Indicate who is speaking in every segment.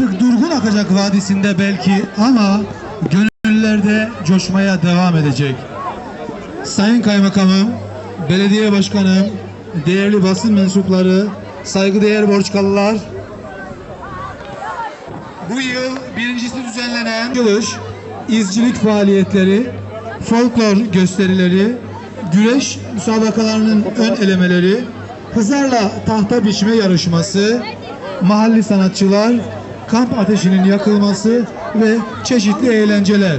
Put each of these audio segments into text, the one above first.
Speaker 1: artık durgun akacak vadisinde belki ama gönüllerde coşmaya devam edecek. Sayın Kaymakamım, Belediye Başkanım, değerli basın mensupları, saygıdeğer borçkalılar, bu yıl birincisi düzenlenen yılış, izcilik faaliyetleri, folklor gösterileri, güreş müsabakalarının ön elemeleri, hızarla tahta biçme yarışması, mahalli sanatçılar, kamp ateşinin yakılması ve çeşitli eğlenceler.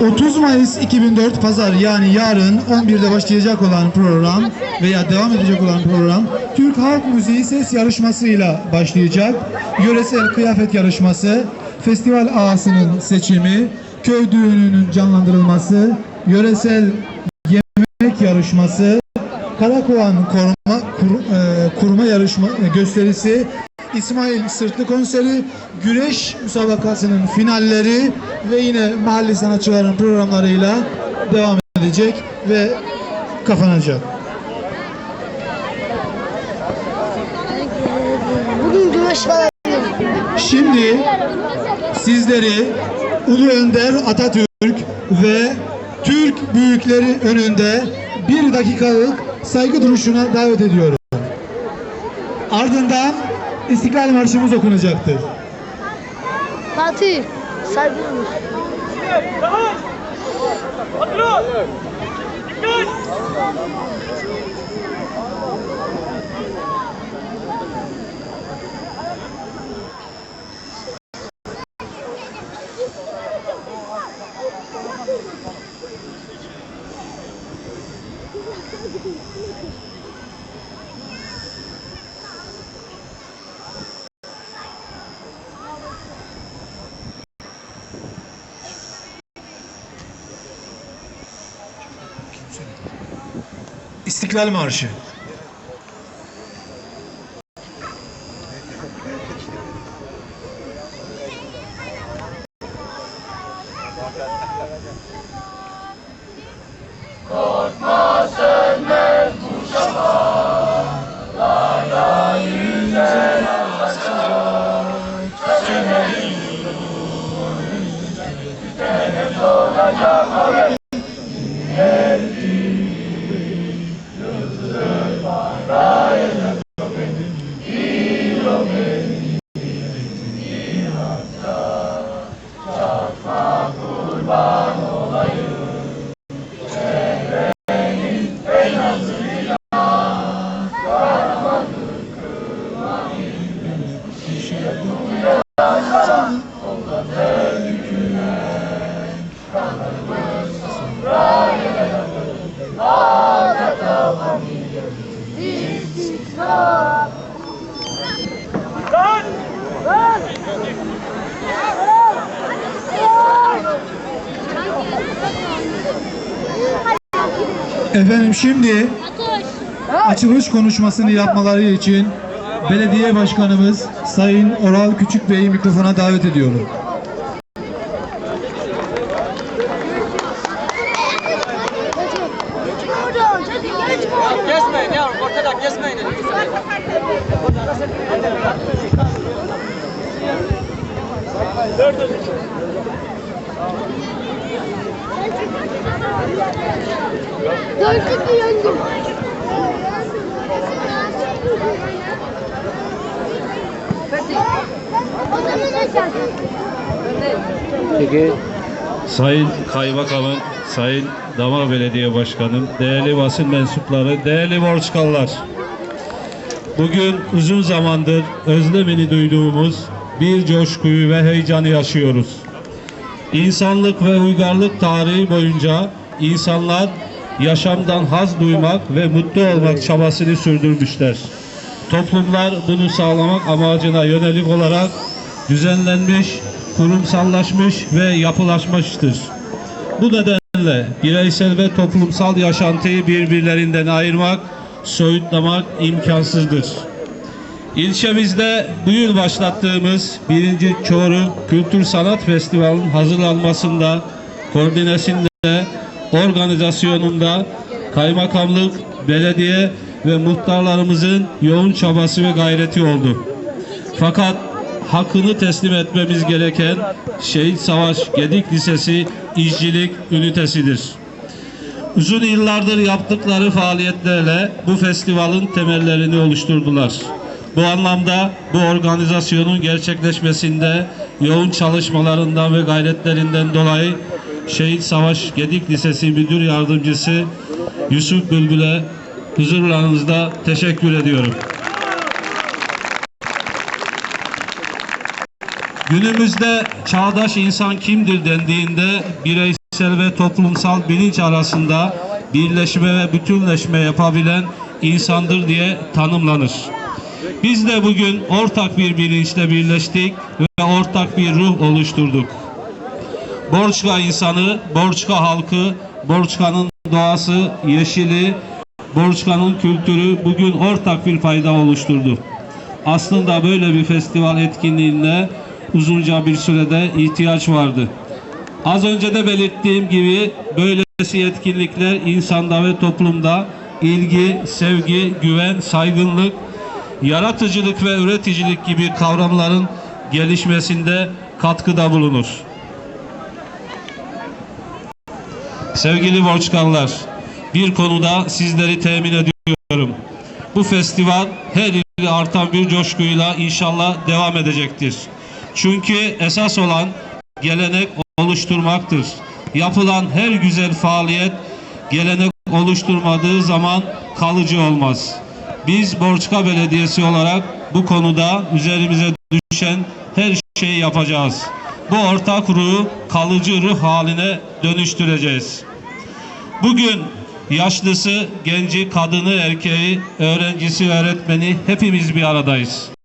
Speaker 1: ...30 Mayıs 2004 Pazar yani yarın 11'de başlayacak olan program veya devam edecek olan program Türk Halk Müziği ses yarışmasıyla başlayacak. Yöresel kıyafet yarışması, festival ağasının seçimi, köy düğününün canlandırılması, yöresel yemek yarışması, Karakoğan koruma, kur- e, kurma yarışma e, gösterisi, İsmail Sırtlı konseri, güreş müsabakasının finalleri ve yine mahalli sanatçıların programlarıyla devam edecek ve kapanacak.
Speaker 2: Bugün güneş var.
Speaker 1: Şimdi sizleri Ulu Önder Atatürk ve Türk büyükleri önünde bir dakikalık saygı duruşuna davet ediyorum. Ardından İstiklal Marşımız okunacaktır.
Speaker 2: Fatih. Saygı duyuyoruz.
Speaker 1: İstiklal Marşı. Efendim şimdi açılış konuşmasını yapmaları için belediye başkanımız Sayın Oral Küçük Bey'i mikrofona davet ediyorum.
Speaker 3: Sayın Kaymakamım, Sayın Damar Belediye Başkanım, değerli basın mensupları, değerli borçkalılar. Bugün uzun zamandır özlemini duyduğumuz bir coşkuyu ve heyecanı yaşıyoruz. İnsanlık ve uygarlık tarihi boyunca insanlar yaşamdan haz duymak ve mutlu olmak çabasını sürdürmüşler. Toplumlar bunu sağlamak amacına yönelik olarak düzenlenmiş, kurumsallaşmış ve yapılaşmıştır. Bu nedenle bireysel ve toplumsal yaşantıyı birbirlerinden ayırmak, soyutlamak imkansızdır. İlçemizde bu yıl başlattığımız 1. Çoruh Kültür Sanat Festivali'nin hazırlanmasında, koordinesinde, organizasyonunda kaymakamlık, belediye ve muhtarlarımızın yoğun çabası ve gayreti oldu. Fakat hakkını teslim etmemiz gereken Şehit Savaş Gedik Lisesi İşçilik Ünitesidir. Uzun yıllardır yaptıkları faaliyetlerle bu festivalin temellerini oluşturdular. Bu anlamda bu organizasyonun gerçekleşmesinde yoğun çalışmalarından ve gayretlerinden dolayı Şehit Savaş Gedik Lisesi Müdür Yardımcısı Yusuf Bülbül'e huzurlarınızda teşekkür ediyorum. Günümüzde çağdaş insan kimdir dendiğinde bireysel ve toplumsal bilinç arasında birleşme ve bütünleşme yapabilen insandır diye tanımlanır. Biz de bugün ortak bir bilinçle birleştik ve ortak bir ruh oluşturduk. Borçka insanı, Borçka halkı, Borçka'nın doğası, yeşili, Borçka'nın kültürü bugün ortak bir fayda oluşturdu. Aslında böyle bir festival etkinliğinde uzunca bir sürede ihtiyaç vardı. Az önce de belirttiğim gibi böylesi etkinlikler insanda ve toplumda ilgi, sevgi, güven, saygınlık, yaratıcılık ve üreticilik gibi kavramların gelişmesinde katkıda bulunur. Sevgili borçkanlar, bir konuda sizleri temin ediyorum. Bu festival her yıl artan bir coşkuyla inşallah devam edecektir. Çünkü esas olan gelenek oluşturmaktır. Yapılan her güzel faaliyet gelenek oluşturmadığı zaman kalıcı olmaz. Biz Borçka Belediyesi olarak bu konuda üzerimize düşen her şeyi yapacağız. Bu ortak ruhu kalıcı ruh haline dönüştüreceğiz. Bugün yaşlısı, genci, kadını, erkeği, öğrencisi, öğretmeni hepimiz bir aradayız.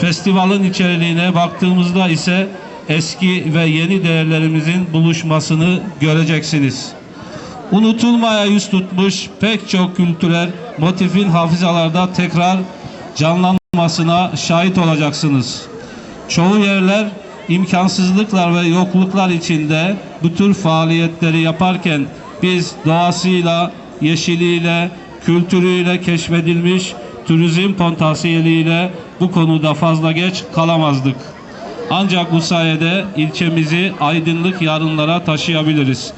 Speaker 3: Festivalin içeriğine baktığımızda ise eski ve yeni değerlerimizin buluşmasını göreceksiniz. Unutulmaya yüz tutmuş pek çok kültürel motifin hafızalarda tekrar canlanmasına şahit olacaksınız. Çoğu yerler imkansızlıklar ve yokluklar içinde bu tür faaliyetleri yaparken biz doğasıyla, yeşiliyle, kültürüyle keşfedilmiş turizm potansiyeliyle bu konuda fazla geç kalamazdık. Ancak bu sayede ilçemizi aydınlık yarınlara taşıyabiliriz.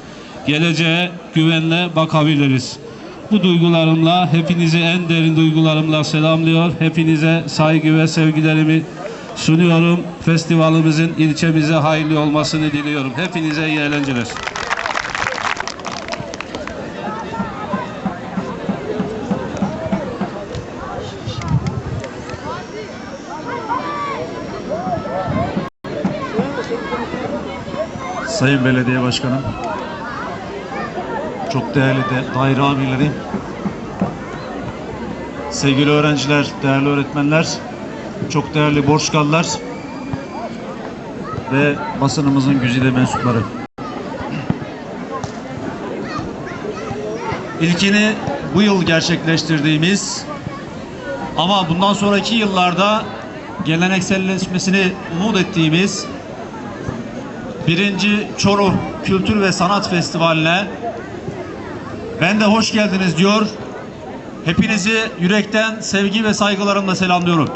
Speaker 3: Geleceğe güvenle bakabiliriz. Bu duygularımla hepinizi en derin duygularımla selamlıyor. Hepinize saygı ve sevgilerimi sunuyorum. Festivalimizin ilçemize hayırlı olmasını diliyorum. Hepinize iyi eğlenceler.
Speaker 4: Sayın Belediye Başkanım, çok değerli de daire amirlerim, sevgili öğrenciler, değerli öğretmenler, çok değerli borçkallar ve basınımızın güzide mensupları. İlkini bu yıl gerçekleştirdiğimiz ama bundan sonraki yıllarda gelenekselleşmesini umut ettiğimiz birinci Çoruh Kültür ve Sanat Festivali'ne ben de hoş geldiniz diyor. Hepinizi yürekten sevgi ve saygılarımla selamlıyorum.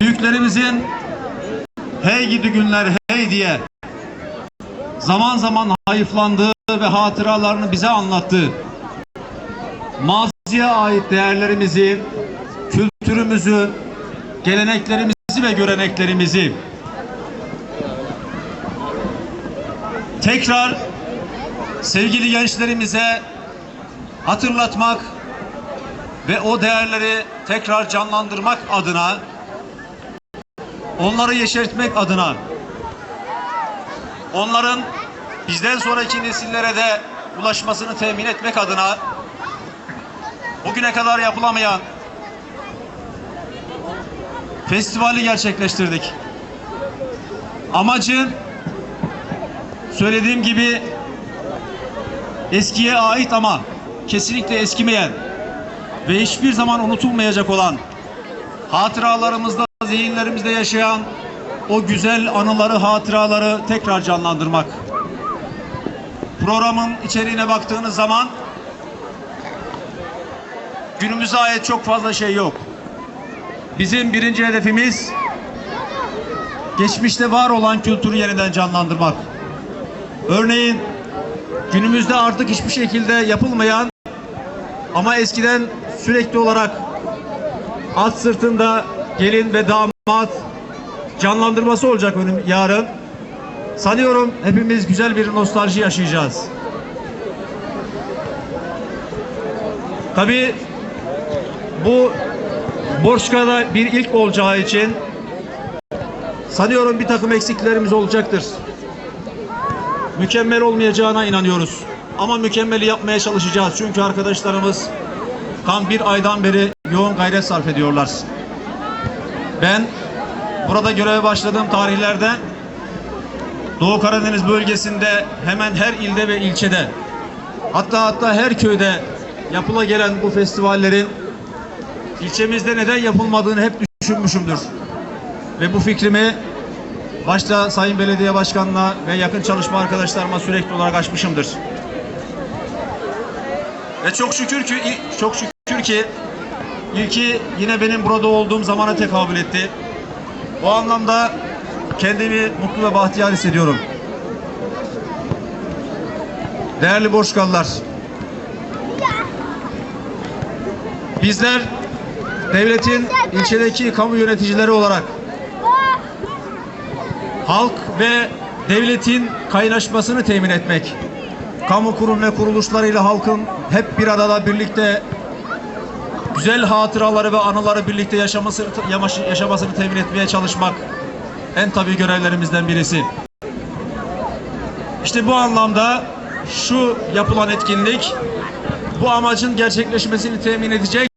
Speaker 4: Büyüklerimizin hey gidi günler hey diye zaman zaman hayıflandığı ve hatıralarını bize anlattığı maziye ait değerlerimizi, kültürümüzü, geleneklerimizi ve göreneklerimizi tekrar sevgili gençlerimize hatırlatmak ve o değerleri tekrar canlandırmak adına onları yeşertmek adına onların bizden sonraki nesillere de ulaşmasını temin etmek adına bugüne kadar yapılamayan festivali gerçekleştirdik. Amacı söylediğim gibi eskiye ait ama kesinlikle eskimeyen ve hiçbir zaman unutulmayacak olan hatıralarımızda, zihinlerimizde yaşayan o güzel anıları, hatıraları tekrar canlandırmak. Programın içeriğine baktığınız zaman günümüze ait çok fazla şey yok. Bizim birinci hedefimiz geçmişte var olan kültürü yeniden canlandırmak. Örneğin günümüzde artık hiçbir şekilde yapılmayan ama eskiden sürekli olarak at sırtında gelin ve damat canlandırması olacak önüm yarın. Sanıyorum hepimiz güzel bir nostalji yaşayacağız. Tabii bu Borçka'da bir ilk olacağı için sanıyorum bir takım eksiklerimiz olacaktır. Mükemmel olmayacağına inanıyoruz. Ama mükemmeli yapmaya çalışacağız. Çünkü arkadaşlarımız tam bir aydan beri yoğun gayret sarf ediyorlar. Ben burada göreve başladığım tarihlerde Doğu Karadeniz bölgesinde hemen her ilde ve ilçede hatta hatta her köyde yapıla gelen bu festivallerin ilçemizde neden yapılmadığını hep düşünmüşümdür. Ve bu fikrimi başta Sayın Belediye Başkanı'na ve yakın çalışma arkadaşlarıma sürekli olarak açmışımdır. Ve çok şükür ki çok şükür ki ilki yine benim burada olduğum zamana tekabül etti. Bu anlamda kendimi mutlu ve bahtiyar hissediyorum. Değerli Borçkalılar, bizler devletin ilçedeki kamu yöneticileri olarak halk ve devletin kaynaşmasını temin etmek, kamu kurum ve kuruluşlarıyla halkın hep bir arada birlikte güzel hatıraları ve anıları birlikte yaşamasını, yaşamasını temin etmeye çalışmak en tabii görevlerimizden birisi. İşte bu anlamda şu yapılan etkinlik bu amacın gerçekleşmesini temin edecek